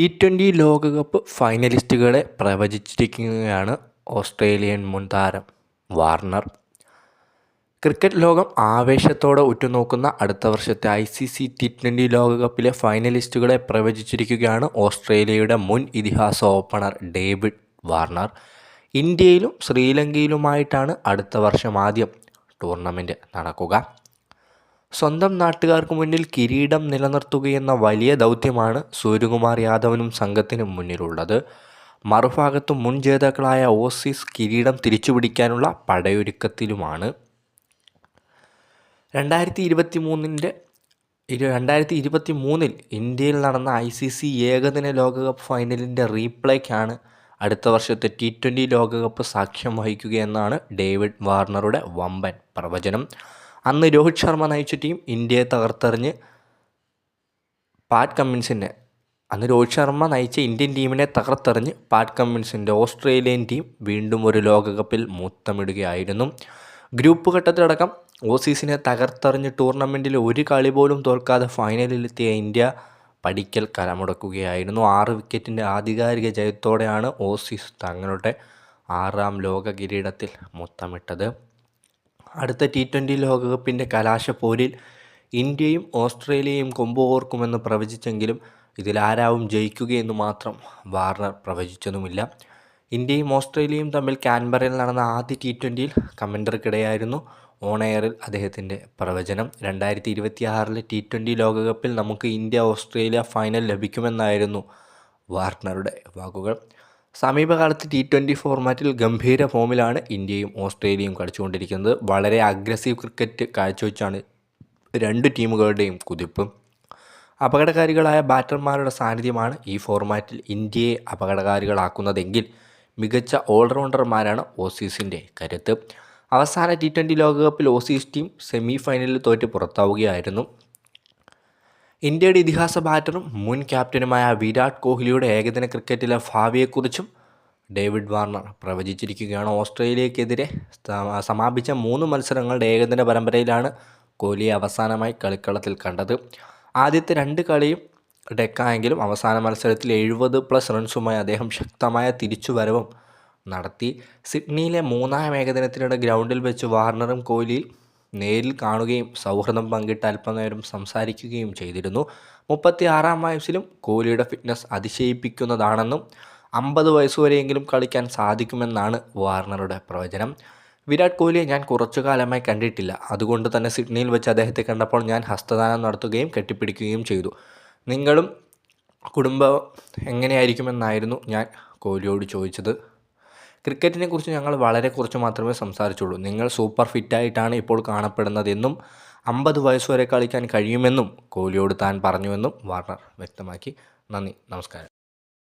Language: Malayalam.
ടി ട്വന്റി ലോകകപ്പ് ഫൈനലിസ്റ്റുകളെ പ്രവചിച്ചിരിക്കുകയാണ് ഓസ്ട്രേലിയൻ മുൻ താരം വാർണർ. ക്രിക്കറ്റ് ലോകം ആവേശത്തോടെ ഉറ്റുനോക്കുന്ന അടുത്ത വർഷത്തെ I C C T twenty ലോകകപ്പിലെ ഫൈനലിസ്റ്റുകളെ പ്രവചിച്ചിരിക്കുകയാണ് ഓസ്ട്രേലിയയുടെ മുൻ ഇതിഹാസ ഓപ്പണർ ഡേവിഡ് വാർണർ. ഇന്ത്യയിലും ശ്രീലങ്കയിലുമായിട്ടാണ് അടുത്ത വർഷം ആദ്യം ടൂർണമെന്റ് നടക്കുക. സ്വന്തം നാട്ടുകാർക്ക് മുന്നിൽ കിരീടം നിലനിർത്തുകയെന്ന വലിയ ദൗത്യമാണ് സൂര്യകുമാർ യാദവിനും സംഘത്തിനും മുന്നിലുള്ളത്. മറുഭാഗത്തും മുൻ ജേതാക്കളായ ഓസീസ് കിരീടം തിരിച്ചുപിടിക്കാനുള്ള പടയൊരുക്കത്തിലുമാണ്. രണ്ടായിരത്തി ഇരുപത്തി മൂന്നിന്റെ ഇരു രണ്ടായിരത്തി ഇരുപത്തി മൂന്നിൽ ഇന്ത്യയിൽ നടന്ന ഐ സി സി ഏകദിന ലോകകപ്പ് ഫൈനലിന്റെ റീപ്ലേക്കാണ് അടുത്ത വർഷത്തെ ടി ട്വന്റി ലോകകപ്പ് സാക്ഷ്യം വഹിക്കുകയെന്നാണ് ഡേവിഡ് വാർണറുടെ വമ്പൻ പ്രവചനം. അന്ന് രോഹിത് ശർമ്മ നയിച്ച ടീം ഇന്ത്യയെ തകർത്തെറിഞ്ഞ് പാറ്റ് കമ്മിൻസിന്റെ അന്ന് രോഹിത് ശർമ്മ നയിച്ച ഇന്ത്യൻ ടീമിനെ തകർത്തെറിഞ്ഞ് പാറ്റ് കമ്മിൻസിന്റെ ഓസ്ട്രേലിയൻ ടീം വീണ്ടും ഒരു ലോകകപ്പിൽ മൂത്തമിടുകയായിരുന്നു. ഗ്രൂപ്പ് ഘട്ടത്തിലടക്കം ഓസീസിനെ തകർത്തെറിഞ്ഞ് ടൂർണമെന്റിൽ ഒരു കളി പോലും തോൽക്കാതെ ഫൈനലിലെത്തിയ ഇന്ത്യ പടിക്കൽ കരമുടക്കുകയായിരുന്നു. ആറ് വിക്കറ്റിന്റെ ആധികാരിക ജയത്തോടെയാണ് ഓസീസ് തങ്ങളുടെ ആറാം ലോക കിരീടത്തിൽ മുത്തമിട്ടത്. അടുത്ത ടി ട്വന്റി ലോകകപ്പിന്റെ കലാശപ്പോരിൽ ഇന്ത്യയും ഓസ്ട്രേലിയയും കൊമ്പോർക്കുമെന്ന് പ്രവചിച്ചെങ്കിലും ഇതിലാരാവും ജയിക്കുകയെന്ന് മാത്രം വാർണർ പ്രവചിച്ചതുമില്ല. ഇന്ത്യയും ഓസ്ട്രേലിയയും തമ്മിൽ കാൻബറയിൽ നടന്ന ആദ്യ ടി ട്വന്റിയിൽ കമൻഡർക്കിടെയായിരുന്നു ഓൺ എയറിൽ അദ്ദേഹത്തിന്റെ പ്രവചനം. രണ്ടായിരത്തി ഇരുപത്തി ആറിലെ ടി ട്വന്റി ലോകകപ്പിൽ നമുക്ക് ഇന്ത്യ ഓസ്ട്രേലിയ ഫൈനൽ ലഭിക്കുമെന്നായിരുന്നു വാർണറുടെ വാക്കുകൾ. സമീപകാലത്ത് ടി ട്വന്റി ഫോർമാറ്റിൽ ഗംഭീര ഫോമിലാണ് ഇന്ത്യയും ഓസ്ട്രേലിയയും കളിച്ചുകൊണ്ടിരിക്കുന്നത്. വളരെ അഗ്രസീവ് ക്രിക്കറ്റ് കാഴ്ചവെച്ചാണ് രണ്ട് ടീമുകളുടെയും കുതിപ്പ്. അപകടകാരികളായ ബാറ്റർമാരുടെ സാന്നിധ്യമാണ് ഈ ഫോർമാറ്റിൽ ഇന്ത്യയെ അപകടകാരികളാക്കുന്നതെങ്കിൽ മികച്ച ഓൾറൗണ്ടർമാരാണ് ഓസീസിന്റെ കരുത്ത്. അവസാന ടി ട്വന്റി ലോകകപ്പിൽ ഓസീസ് ടീം സെമി ഫൈനലിൽ തോറ്റ് പുറത്താവുകയായിരുന്നു. ഇന്ത്യയുടെ ഇതിഹാസ ബാറ്ററും മുൻ ക്യാപ്റ്റനുമായ വിരാട് കോഹ്ലിയുടെ ഏകദിന ക്രിക്കറ്റിലെ ഭാവിയെക്കുറിച്ചും ഡേവിഡ് വാർണർ പ്രവചിച്ചിരിക്കുകയാണ്. ഓസ്ട്രേലിയക്കെതിരെ സമാപിച്ച മൂന്ന് മത്സരങ്ങളുടെ ഏകദിന പരമ്പരയിലാണ് കോഹ്ലിയെ അവസാനമായി കളിക്കളത്തിൽ കണ്ടത്. ആദ്യത്തെ രണ്ട് കളിയും ഡെക്കായെങ്കിലും അവസാന മത്സരത്തിൽ എഴുപത് പ്ലസ് റൺസുമായി അദ്ദേഹം ശക്തമായ തിരിച്ചുവരവും നടത്തി. സിഡ്നിയിലെ മൂന്നാം ഏകദിനത്തിനിടെ ഗ്രൗണ്ടിൽ വെച്ച് വാർണറും കോഹ്ലിയും നേരിൽ കാണുകയും സൗഹൃദം പങ്കിട്ട് അല്പനേരം സംസാരിക്കുകയും ചെയ്തിരുന്നു. മുപ്പത്തി ആറാം വയസ്സിലും കോഹ്ലിയുടെ ഫിറ്റ്നസ് അതിശയിപ്പിക്കുന്നതാണെന്നും അമ്പത് വയസ്സുവരെയെങ്കിലും കളിക്കാൻ സാധിക്കുമെന്നാണ് വാർണറുടെ പ്രവചനം. വിരാട് കോഹ്ലിയെ ഞാൻ കുറച്ചു കാലമായി കണ്ടിട്ടില്ല. അതുകൊണ്ട് തന്നെ സിഡ്നിയിൽ വെച്ച് അദ്ദേഹത്തെ കണ്ടപ്പോൾ ഞാൻ ഹസ്തദാനം നടത്തുകയും കെട്ടിപ്പിടിക്കുകയും ചെയ്തു. നിങ്ങളും കുടുംബം എങ്ങനെയായിരിക്കുമെന്നായിരുന്നു ഞാൻ കോഹ്ലിയോട് ചോദിച്ചത്. ക്രിക്കറ്റിനെ കുറിച്ച് ഞങ്ങൾ വളരെ കുറച്ച് മാത്രമേ സംസാരിച്ചുള്ളൂ. നിങ്ങൾ സൂപ്പർ ഫിറ്റായിട്ടാണ് ഇപ്പോൾ കാണപ്പെടുന്നതെന്നും അമ്പത് വയസ്സുവരെ കളിക്കാൻ കഴിയുമെന്നും കോഹ്ലിയോട് താൻ പറഞ്ഞുവെന്നും വാർണർ വ്യക്തമാക്കി. നന്ദി നമസ്കാരം.